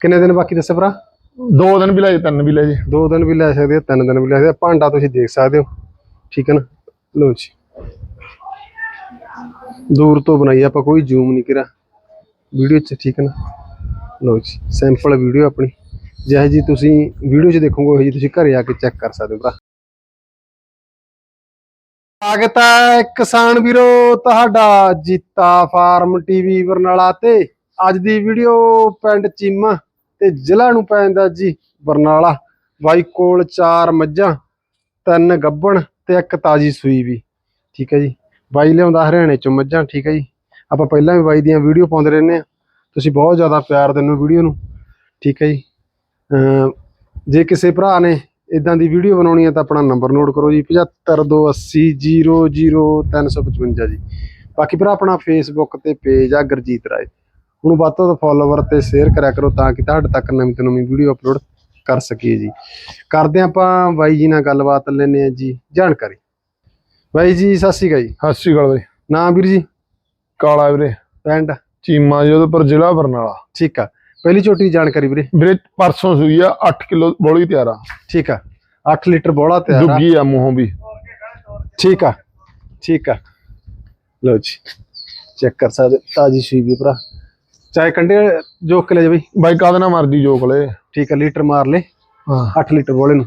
ਕਿੰਨੇ ਦਿਨ ਬਾਕੀ ਦੱਸੇ ਭਰਾ ਦੋ ਦਿਨ ਵੀ ਲੈ ਜੇ ਤਿੰਨ ਵੀ ਲੈ ਜੇ। ਦੋ ਦਿਨ ਵੀ ਲੈ ਸਕਦੇ ਹੋ ਤਿੰਨ ਦਿਨ ਵੀ ਲੈ ਸਕਦੇ ਹੋ। ਭਾਂਡਾ ਤੁਸੀਂ ਦੇਖ ਸਕਦੇ ਹੋ। ਠੀਕ ਹੈ ਨਾ? ਲਓ ਜੀ। ਦੂਰ ਤੋਂ ਬਣਾਈ ਆਪਾਂ ਕੋਈ ਜ਼ੂਮ ਨਹੀਂ ਕਰਾ ਵੀਡੀਓ 'ਚ ਠੀਕ ਹੈ ਨਾ? ਲਓ ਜੀ ਸੈਂਪਲ ਵੀਡੀਓ ਆਪਣੀ। ਜਿਹੋ ਜੀ ਤੁਸੀਂ ਵੀਡੀਓ 'ਚ ਦੇਖੋਗੇ ਉਹ ਜੀ ਤੁਸੀਂ ਘਰੇ ਆ ਕੇ ਚੈੱਕ ਕਰ ਸਕਦੇ ਹੋ ਭਰਾ। ਸਵਾਗਤ ਹੈ ਕਿਸਾਨ ਵੀਰੋ ਤੁਹਾਡਾ ਜੀਤਾ ਫਾਰਮ ਟੀਵੀ ਬਰਨਾਲਾ ਤੇ। ਅੱਜ ਦੀ ਵੀਡੀਓ ਪਿੰਡ ਚੀਮਾ। ਤੇ ਜ਼ਿਲ੍ਹਾ ਨੂੰ ਪੈ ਜਾਂਦਾ ਜੀ ਬਰਨਾਲਾ। ਬਾਈ ਕੋਲ ਚਾਰ ਮੱਝਾਂ, ਤਿੰਨ ਗੱਬਣ ਤੇ ਇੱਕ ਤਾਜੀ ਸੂਈ ਵੀ। ਠੀਕ ਹੈ ਜੀ। ਬਾਈ ਲਿਆਉਂਦਾ ਹਰਿਆਣੇ ਚੋਂ ਮੱਝਾਂ, ਠੀਕ ਹੈ ਜੀ। ਆਪਾਂ ਪਹਿਲਾਂ ਵੀ ਬਾਈ ਦੀਆਂ ਵੀਡੀਓ ਪਾਉਂਦੇ ਰਹਿੰਦੇ ਆ ਤੁਸੀਂ ਬਹੁਤ ਜ਼ਿਆਦਾ ਪਿਆਰ ਦਿੰਦੇ ਹੋ ਵੀਡੀਓ ਨੂੰ। ਠੀਕ ਹੈ ਜੀ। ਅਮ ਜੇ ਕਿਸੇ ਭਰਾ ਨੇ ਇਦਾਂ ਦੀ ਵੀਡੀਓ ਬਣਾਉਣੀ ਹੈ ਤਾਂ ਆਪਣਾ ਨੰਬਰ ਨੋਟ ਕਰੋ ਜੀ 7528000355 ਜੀ। ਬਾਕੀ ਭਰਾ ਆਪਣਾ ਫੇਸਬੁੱਕ ਤੇ ਪੇਜ ਆ ਗੁਰਜੀਤ ਰਾਏ। ਹੁਣ ਵੱਧ ਤੋਂ ਵੱਧ ਫੋਲੋਵਰ ਤੇ ਸ਼ੇਅਰ ਕਰਿਆ ਕਰੋ ਤਾਂ ਕਿ ਤੁਹਾਡੇ ਤੱਕ ਨਵੀਂ ਤੋਂ ਨਵੀਂ ਵੀਡੀਓ ਅਪਲੋਡ ਕਰ ਸਕੀਏ ਜੀ। ਕਰਦੇ ਆਪਾਂ ਬਾਈ ਜੀ ਨਾਲ ਗੱਲਬਾਤ ਲੈਨੇ ਆ ਜੀ ਜਾਣਕਾਰੀ। ਬਾਈ ਜੀ ਸਤਿ ਸ਼੍ਰੀ ਅਕਾਲ ਜੀ। ਸਤਿ ਸ਼੍ਰੀ ਅਕਾਲ ਬਈ। ਨਾਮ ਵੀਰ ਜੀ? ਕਾਲਾ ਵੀਰੇ। ਪਿੰਡ? ਚੀਮਾ ਜੋਧਪੁਰ ਜ਼ਿਲ੍ਹਾ ਬਰਨਾਲਾ। ਠੀਕ ਆ। ਪਹਿਲੀ ਛੋਟੀ ਜਾਣਕਾਰੀ ਵੀਰੇ। ਵੀਰੇ ਪਰਸੋਂ ਸੂਈ ਆ 8 ਕਿਲੋ ਬੋਲੀ ਤਿਆਰ ਆ। ਠੀਕ ਆ। 8 ਲੀਟਰ ਬੋਲਾ ਤਿਆਰ ਆ। ਦੁੱਗੀ ਆ ਮੂੰਹੋਂ ਵੀ। ਠੀਕ ਆ। ਠੀਕ ਆ। ਲਓ ਜੀ। ਚੈੱਕ ਕਰ ਸਕਦੇ ਤਾਜੀ ਸੂਈ ਵੀ ਭਰਾ। ਚਾਹੇ ਕੰਡੇ ਜੋਕ ਕੇ ਲੈ ਜਾ ਬਈ ਬਾਈ ਕਾਹਦੇ ਨਾਲ ਮਰਜ਼ੀ ਜੋਕ ਲੈ? ਠੀਕ ਆ ਲੀਟਰ ਮਾਰ ਲੈ। ਹਾਂ। 8 ਲੀਟਰ ਬੋਲੇ ਨੂੰ।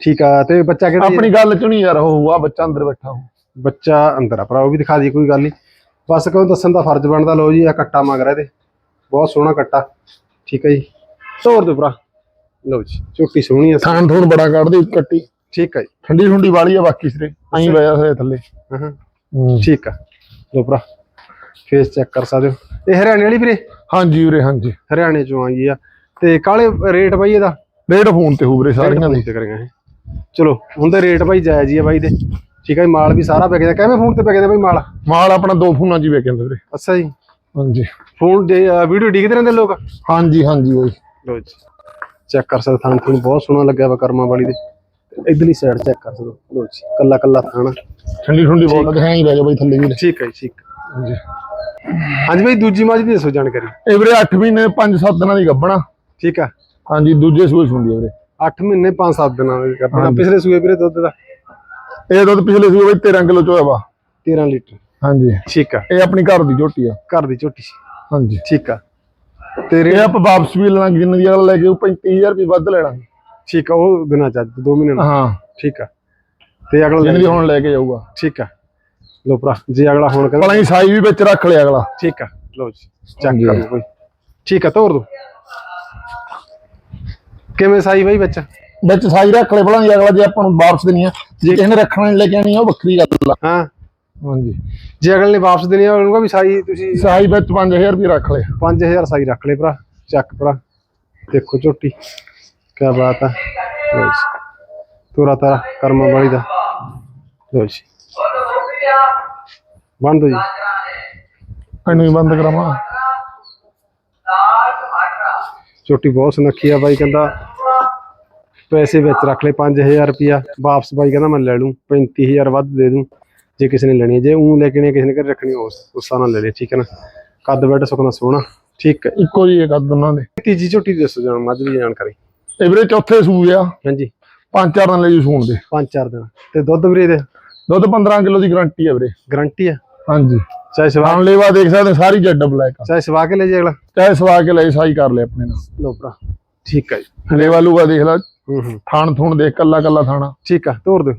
ਠੀਕ ਆ ਤੇ ਬੱਚਾ ਕਿਹੜਾ? ਆਪਣੀ ਗੱਲ ਚ ਨਹੀਂ ਯਾਰ ਉਹ ਆ ਬੱਚਾ ਅੰਦਰ ਬੈਠਾ ਹੋ ਬੱਚਾ ਅੰਦਰ ਆ ਭਰਾ ਉਹ ਵੀ ਦਿਖਾ ਦੀ ਕੋਈ ਗੱਲ ਨਹੀਂ ਬਸ ਕਿਉਂ ਦੱਸਣ ਦਾ ਫਰਜ਼ ਬਣਦਾ ਲਓ ਜੀ ਆ ਕੱਟਾ ਮਗਰ ਇਹਦੇ। ਬਹੁਤ ਸੋਹਣਾ ਕੱਟਾ। ਠੀਕ ਹੈ ਜੀ। ਤੋਰ ਦਿਓ ਭਰਾ। ਲਓ ਜੀ ਝੋਟੀ ਸੋਹਣੀ ਆ। ਥਾਣ ਥੂਣ ਬੜਾ ਕੱਢਦੀ ਕੱਟੀ। ਠੀਕ ਹੈ ਜੀ। ਠੰਡੀ ਠੁੰਡੀ ਵਾਲੀ ਆ ਬਾਕੀ ਸਿਰੇ। ਐਂ ਬਹਿਆ ਹੋਇਆ ਥੱਲੇ। ਹਾਂ। ਠੀਕ ਆ। ਲਓ ਭਰਾ। ਫੇਸ ਚੈੱਕ ਕਰ ਸਕਦੇ ਹੋ। ਇਹ ਹਰਿਆਣੇ ਵਾਲੀ ਵੀਰੇ? ਹਾਂਜੀ ਵੀਰੇ ਹਾਂਜੀ। ਹਰਿਆਣੇ ਚੋਂ ਆਈ ਆ। ਤੇ ਕਾਲੇ ਰੇਟ ਬਾਈ ਇਹਦਾ? ਰੇਡ ਫੋਨ ਤੇ ਹੋ ਵੀਰੇ ਸਾਰੀਆਂ ਦੇ। ਤੇ ਕਰੀਆਂ ਇਹ। ਚਲੋ ਹੁਣ ਤਾਂ ਰੇਟ ਬਾਈ ਜਾਇਜ਼ ਹੀ ਆ ਬਾਈ ਦੇ। ਠੀਕ ਹੈ ਮਾਲ ਵੀ ਸਾਰਾ ਵਿਕਦਾ ਕਿਵੇਂ ਫੋਨ ਤੇ ਵਿਕਦਾ ਬਾਈ ਮਾਲ? ਮਾਲ ਆਪਣਾ ਦੋ ਫੋਨਾਂ 'ਚ ਹੀ ਵੀਰੇ। ਅੱਛਾ ਜੀ। ਹਾਂਜੀ। ਫੋਨ ਦੇ ਵੀਡੀਓ ਡਿੱਗਦੇ ਰਹਿੰਦੇ ਲੋਕ? ਹਾਂਜੀ ਹਾਂਜੀ ਬਾਈ। ਲੋ ਜੀ। ਚੈੱਕ ਕਰ ਸਕਦੇ ਥਾਣ ਤੁਹਾਨੂੰ ਬਹੁਤ ਸੋਹਣਾ ਲੱਗਿਆ ਵਾ ਕਰਮਾ ਵਾਲੀ ਦੇ। ਇਧਰਲੀ ਸਾਈਡ ਚੈੱਕ ਕਰ ਸਕਦੇ। ਲੋ ਜੀ ਕੱਲਾ ਕੱਲਾ ਥਾਣਾ ਠੰਡੀ ਠੁੰਡੀ ਕੇ ਐਂ ਹੀ ਜਾ ਬਾਈ ਥੱਲੇ ਵੀਰੇ ਠੀਕ ਹੈ ਠੀਕ। ਹਾਂਜੀ। ਹਾਂਜੀ ਬਾਈ ਦੂਜੀ ਮੱਝ ਦੀ ਦੱਸੋ ਜਾਣਕਾਰੀ। ਇਹ ਵੀਰੇ 8 ਮਹੀਨੇ 5-7 ਦਿਨਾਂ ਦੀ ਗੱਭਣਾ। ਠੀਕ ਆ। ਹਾਂਜੀ ਦੂਜੇ ਸੂਏ ਸੁੰਦੀ ਵੀਰੇ। 8 ਮਹੀਨੇ 5-7 ਦਿਨਾਂ ਦਾ ਕੱਪੜਾ ਪਿਛਲੇ ਸੂਏ ਵੀਰੇ ਦੁੱਧ ਦਾ? ਇਹ ਦੁੱਧ ਪਿਛਲੇ ਸੂਏ ਬਈ 13 ਕਿਲੋ ਚੋਇਆ ਵਾ। 13 ਲੀਟਰ। ਹਾਂਜੀ। ਠੀਕ ਆ। ਇਹ ਆਪਣੀ ਘਰ ਦੀ ਝੋਟੀ ਆ। ਘਰ ਦੀ ਝੋਟੀ ਹਾਂਜੀ। ਠੀਕ ਆ। ਤੇਰੇ ਇਹ ਆਪਾਂ ਵਾਪਸ ਵੀ ਲੈਣਾ ਜਿੰਨ ਦੀ ਅਗਲਾ ਲੈ ਕੇ ਉਹ 35000 ਰੁਪਏ ਵੱਧ ਲੈਣਾ। ਠੀਕ ਆ ਉਹ ਦਿਨਾਂ ਚ 2 ਮਹੀਨੇ ਹਾਂ। ਠੀਕ ਆ। ਤੇ ਅਗਲਾ ਜਿੰਨ ਲੈ ਦੀ ਹੁਣ ਲੈ ਕੇ ਜਾਊਗਾ। ਠੀਕ ਆ। ਲੋ ਭਰਾ ਜੇ ਅਗਲਾ ਹੁਣ ਕਹਿੰਦਾ ਹੀ ਸਾਈ ਵੀ ਵਿੱਚ ਰੱਖ ਲਿਆ ਅਗਲਾ। ਠੀਕ ਆ ਲੋ ਜੀ ਚੈੱਕ ਕਰ ਲਓ ਕੋਈ ਠੀਕ ਆ ਤੋਰ ਦੋ। ਕਿਵੇਂ ਸਾਈ ਬਾਈ ਵਿੱਚ? ਵਿੱਚ ਸਾਈ ਰੱਖ ਲੈ ਹੀ ਅਗਲਾ ਜੇ ਆਪਾਂ ਨੂੰ ਵਾਪਸ ਦੇਣੀ ਆ। ਜੇ ਕਿਸੇ ਨੇ ਰੱਖਣਾ ਲੈ ਕੇ ਆਣੀ ਆ ਉਹ ਵੱਖਰੀ ਗੱਲ ਆ। ਹਾਂ। ਹਾਂਜੀ। ਜੇ ਅਗਲੇ ਨੇ ਵਾਪਸ ਦੇਣੀ ਆ ਉਹਨੂੰ ਕਹਾਂ ਵੀ ਸਾਈ ਤੁਸੀਂ ਸਾਈ ਵਿੱਚ 5000 ਰੁਪਏ ਰੱਖ ਲਿਆ। 5000 ਸਾਈ ਰੱਖ ਲੈ ਭਰਾ ਚੱਕ ਭਰਾ। ਦੇਖੋ ਝੋਟੀ ਕੀ ਬਾਤ ਆ। ਲਓ ਜੀ। ਤੋਰਾ ਤਾਰਾ ਕਰਮਾ ਵਾਲੀ ਦਾ। ਲਓ ਜੀ। ਬੰਦ ਜੀ। ਇਹਨੂੰ ਹੀ ਬੰਦ ਕਰਾਵਾਂ। ਝੋਟੀ ਬਹੁਤ ਸੁਨੱਖੀ ਆ ਬਾਈ ਕਹਿੰਦਾ ਪੈਸੇ ਵਿੱਚ ਰੱਖ ਲੈ 5000 ਰੁਪਿਆ ਵਾਪਸ ਬਾਈ ਕਹਿੰਦਾ ਮੈਂ ਲੈ ਲੂੰ 35000 ਵੱਧ ਦੇ ਦੂੰ ਜੇ ਕਿਸੇ ਨੇ ਲੈਣੀ ਜੇ ਉਹ ਲੈ ਕੇ ਨਹੀਂ ਕਿਸੇ ਨੇ ਘਰ ਰੱਖਣੀ ਉਸ ਉਸ ਨਾਲ ਲੈ ਲੈ ਠੀਕ ਹੈ ਨਾ? ਕੱਦ ਬੈਠ ਸੁਖਣਾ ਸੋਹਣਾ ਠੀਕ ਹੈ। ਇੱਕੋ ਜੀ ਅੱਧ ਉਹਨਾਂ ਦੇ। ਤੀਜੀ ਝੋਟੀ ਦੱਸੋ ਜਾਣ ਮੱਝ ਦੀ ਜਾਣਕਾਰੀ। ਇਹ ਵੀਰੇ ਚੌਥੇ ਸੂਏ ਆ। ਹਾਂਜੀ। ਪੰਜ ਚਾਰ ਦਿਨ ਲਈ ਸੂਣ ਦੇ। ਪੰਜ ਚਾਰ ਦਿਨ। ਤੇ ਦੁੱਧ ਵੀਰੇ ਦੇ ਦੁੱਧ 15 ਕਿਲੋ ਦੀ ਗਾਰੰਟੀ ਆ ਵੀਰੇ। ਗਰੰਟੀ ਆ? ਹਾਂਜੀ। ਚਾਹੇ ਸਵਾ ਖਾਣ ਲੇਵਾ ਦੇਖ ਸਕਦੇ ਸਾਰੀ ਜੱਡ ਬਲੈਕ ਆ ਚਾਹੇ ਸਵਾ ਕੇ ਲੈ ਜੇ ਅਗਲਾ। ਚਾਹੇ ਸਵਾ ਕੇ ਲਈ ਸਾਈ ਕਰ ਲੈ ਆਪਣੇ ਨਾਲ। ਲੋ ਭਰਾ ਠੀਕ ਹੈ ਜੀ। ਲੇਵਾ ਲੂਗਾ ਦੇਖ ਲੈ ਹੂੰ ਹੂੰ। ਥਾਣ ਥੂਣ ਦੇਖ ਕੱਲਾ ਕੱਲਾ ਥਾਣਾ। ਠੀਕ ਆ ਤੋਰ ਦਿਓ।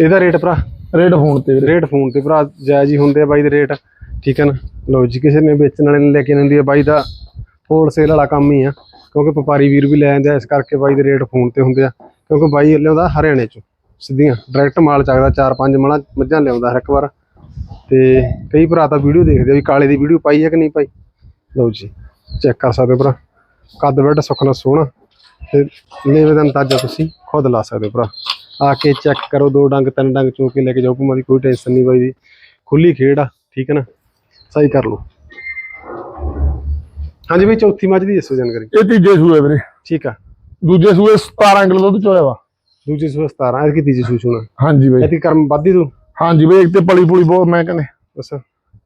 ਇਹਦਾ ਰੇਟ ਭਰਾ? ਰੇਡ ਫੋਨ ਤੇ ਵੀਰੇ। ਰੇਟ ਫੋਨ ਤੇ ਭਰਾ ਜਾਇਜ਼ ਹੀ ਹੁੰਦੇ ਆ ਬਾਈ ਦੇ ਰੇਟ। ਠੀਕ ਹੈ ਨਾ? ਲਓ ਜੀ ਕਿਸੇ ਨੇ ਵੇਚਣ ਵਾਲੇ ਨੇ ਲੈ ਕੇ ਹੈ ਬਾਈ ਦਾ ਹੋਲਸੇਲ ਵਾਲਾ ਕੰਮ ਹੀ ਆ। ਕਿਉਂਕਿ ਵਪਾਰੀ ਵੀਰ ਵੀ ਲੈ ਜਾਂਦੇ ਆ ਇਸ ਕਰਕੇ ਬਾਈ ਦੇ ਰੇਟ ਫੋਨ ਤੇ ਹੁੰਦੇ ਆ। ਕਿਉਂਕਿ ਬਾਈ ਲਿਆਉਂਦਾ ਹਰਿਆਣੇ ਚੋਂ। ਸਿੱਧੀਆਂ ਡਾਇਰੈਕਟ ਮਾਲ ਚੱਕਦਾ ਚਾਰ ਪੰਜ ਮਣਾ ਮੱਝਾਂ ਲਿਆਉਂਦਾ ਹਰ ਇੱਕ ਵਾਰ। ਤੇ ਕਈ ਭਰਾ ਤਾਂ ਵੀਡੀਓ ਦੇਖਦੇ ਆ ਵੀ ਕਾਲੇ ਦੀ ਵੀਡੀਓ ਪਾਈ ਹੈ ਕਿ ਨਹੀਂ ਪਾਈ? ਲਓ ਜੀ ਚੈੱਕ ਕਰ ਸਕਦੇ ਭਰਾ। ਕੱਦ ਬੈਡ ਸੁਖਣਾ ਸੋਹਣਾ। ਤੇ ਲੇਵੇ ਦਾ ਅੰਦਾਜ਼ਾ ਤੁਸੀਂ ਖੁਦ ਲਾ ਸਕਦੇ ਭਰਾ। ਆ ਕੇ ਚੈੱਕ ਕਰੋ ਦੋ ਡੰਗ ਤਿੰਨ ਡੰਗ ਚੋ ਕੇ ਲੈ ਕੇ ਜਾਓ ਭੂਮਾ ਦੀ ਕੋਈ ਟੈਨਸ਼ਨ ਨਹੀਂ ਬਾਈ ਦੀ ਖੁੱਲੀ ਖੇਡ ਆ ਠੀਕ ਹੈ ਨਾ? ਸਹੀ ਕਰ ਲਓ। ਹਾਂਜੀ ਬਈ ਚੌਥੀ ਮੱਝ ਦੀ ਦੱਸੋ ਜਾਣਕਾਰੀ। ਇਹ ਤੀਜੇ ਸੂਏ ਵੀਰੇ। ਠੀਕ ਆ। ਦੂਜੇ ਸੂਏ 17 ਕਿਲੋ ਦੁੱਧ ਚੋਇਆ ਵਾ। ਦੂਜੀ ਸੂਆ 17 ਇਹ ਕੀ ਤੀਜੀ ਸੂ ਸੁਣਾ ਹਾਂਜੀ ਬਈ। ਐਤੀ ਕਰਮ ਵਾਧੀ ਤੂੰ? ਹਾਂਜੀ ਬਈ ਇੱਕ ਤੇ ਪਲੀ ਪੁਲੀ ਬਹੁਤ ਮੈਂ ਕਹਿੰਦੇ। ਬਸ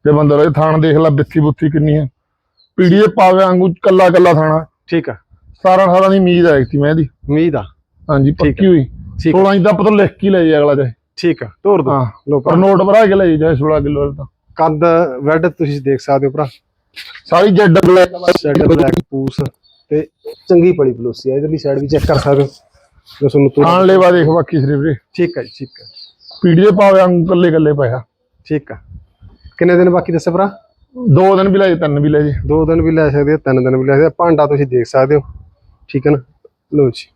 ਤੇ ਬੰਦਾ ਰਹੇ ਥਾਣ ਦੇਖ ਲੈ ਬਿੱਥੀ ਬੁੱਥੀ ਕਿੰਨੀ ਆ। ਪੀੜੀ ਦੇ ਪਾਵੇ ਵਾਂਗੂ ਕੱਲਾ ਕੱਲਾ ਥਾਣਾ। ਠੀਕ ਆ। 17 18 ਦੀ ਉਮੀਦ ਹੈ ਤੀ ਮੈਂ ਇਹਦੀ। ਉਮੀਦ ਆ। ਹਾਂਜੀ ਪੱਕੀ ਹੋਈ। ਠੀਕ ਆ। 16 ਇੰਚ ਦਾ ਪਤਾ ਲਿਖ ਕੇ ਲੈ ਜਾਏ ਅਗਲਾ ਚਾਹੇ ਠੀਕ ਆ ਤੋਰ ਦੋ। ਲੋ ਪਰ ਨੋਟ ਭਰਾ ਕੇ ਲੈ ਜਾਏ 16 ਕਿਲੋ ਤਾਂ। ਕੱਦ ਵੈਡ ਤੁਸੀਂ ਦੇਖ ਸਕਦੇ ਹੋ ਭਰਾ। ਸਾਰੀ ਜੈਡ ਬਲੈਕ ਸ਼ੈਡ ਬਲੈਕ ਪੂਸ ਤੇ ਚੰਗੀ ਪੜੀ ਬਲੋਸੀ ਆ ਇਧਰਲੀ ਸਾਈਡ ਵੀ ਚੈੱਕ ਕਰ ਸਕਦੇ ਹੋ। ਜੋ ਤੁਹਾਨੂੰ ਤੋਰ ਆਣ ਲੈਵਾ ਦੇਖ ਬਾਕੀ ਸਿਰੇ ਵੀਰੇ ਠੀਕ ਆ ਜੀ ਠੀਕ ਆ। ਪੀੜੀ ਦੇ ਪਾਵੇ ਵਾਂਗੂ ਕੱਲੇ ਕੱਲੇ ਪਿਆ ਠੀਕ ਆ। ਕਿੰਨੇ ਦਿਨ ਬਾਕੀ ਦੱਸੇ ਭਰਾ? ਦੋ ਦਿਨ ਵੀ ਲੈ ਜੇ ਤਿੰਨ ਵੀ ਲੈ ਜੇ। ਦੋ ਦਿਨ ਵੀ ਲੈ ਸਕਦੇ ਹੋ ਤਿੰਨ ਦਿਨ ਵੀ ਲੈ ਸਕਦੇ ਹੋ ਭਾਂਡਾ ਤੁਸੀਂ ਦੇਖ ਸਕਦੇ ਹੋ। ਠੀਕ ਹੈ ਨਾ? ਲਓ ਜੀ।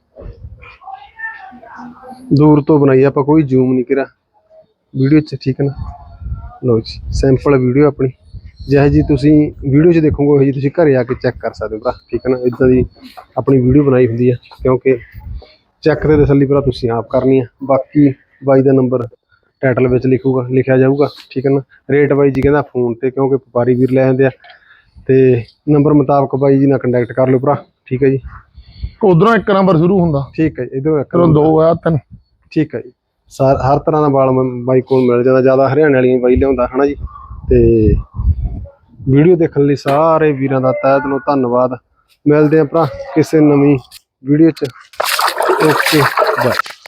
ਦੂਰ ਤੋਂ ਬਣਾਈ ਆਪਾਂ ਕੋਈ ਜ਼ੂਮ ਨਹੀਂ ਕਰਿਆ। ਵੀਡੀਓ 'ਚ ਠੀਕ ਹੈ ਨਾ? ਲਓ ਜੀ ਸੈਂਪਲ ਵੀਡੀਓ ਆਪਣੀ। ਜਿਹੋ ਜੀ ਤੁਸੀਂ ਵੀਡੀਓ 'ਚ ਦੇਖੋਗੇ ਉਹ ਜੀ ਤੁਸੀਂ ਘਰੇ ਆ ਕੇ ਚੈੱਕ ਕਰ ਸਕਦੇ ਹੋ ਭਰਾ। ਠੀਕ ਹੈ ਨਾ? ਇਦਾਂ ਦੀ ਆਪਣੀ ਵੀਡੀਓ ਬਣਾਈ ਹੁੰਦੀ ਹੈ ਕਿਉਂਕਿ ਚੈੱਕ ਤੇ ਤਸੱਲੀ ਭਰਾ ਤੁਸੀਂ ਆਪ ਕਰਨੀ ਹੈ ਬਾਕੀ ਬਾਈ ਦਾ ਨੰਬਰ ਟਾਈਟਲ ਵਿੱਚ ਲਿਖੂਗਾ ਲਿਖਿਆ ਜਾਊਗਾ ਠੀਕ ਹੈ ਨਾ? ਰੇਟ ਬਾਈ ਜੀ ਕਹਿੰਦਾ ਫੋਨ ਤੇ ਕਿਉਂਕਿ ਵਪਾਰੀ ਵੀਰ ਲੈ ਜਾਂਦੇ ਆ। ਤੇ ਨੰਬਰ ਮੁਤਾਬਕ ਬਾਈ ਜੀ ਨਾਲ ਕੰਟੈਕਟ ਕਰ ਲਓ ਭਰਾ ਠੀਕ ਹੈ ਜੀ? ਉਧਰੋਂ ਇੱਕ ਨੰਬਰ ਸ਼ੁਰੂ ਹੁੰਦਾ। ਠੀਕ ਹੈ ਇਧਰੋਂ ਇੱਕ ਚਲੋ ਦੋ ਆ ਤਿੰਨ। ਠੀਕ ਹੈ ਜੀ। ਸਾਰ ਹਰ ਤਰ੍ਹਾਂ ਦਾ ਮ- ਬਾਈ ਕੋਲ ਮਿਲ ਜਾਂਦਾ ਜ਼ਿਆਦਾ ਹਰਿਆਣੇ ਵਾਲੀਆਂ ਬਾਈ ਲਿਆਉਂਦਾ ਹਨਾ ਜੀ? ਤੇ ਵੀਡੀਓ ਦੇਖਣ ਲਈ ਸਾਰੇ ਵੀਰਾਂ ਦਾ ਤਹਿ ਦਿਲੋਂ ਧੰਨਵਾਦ। ਮਿਲਦੇ ਆਂ ਭਰਾ ਕਿਸੇ ਨਵੀਂ ਵੀਡੀਓ 'ਚ। Okey. Bak.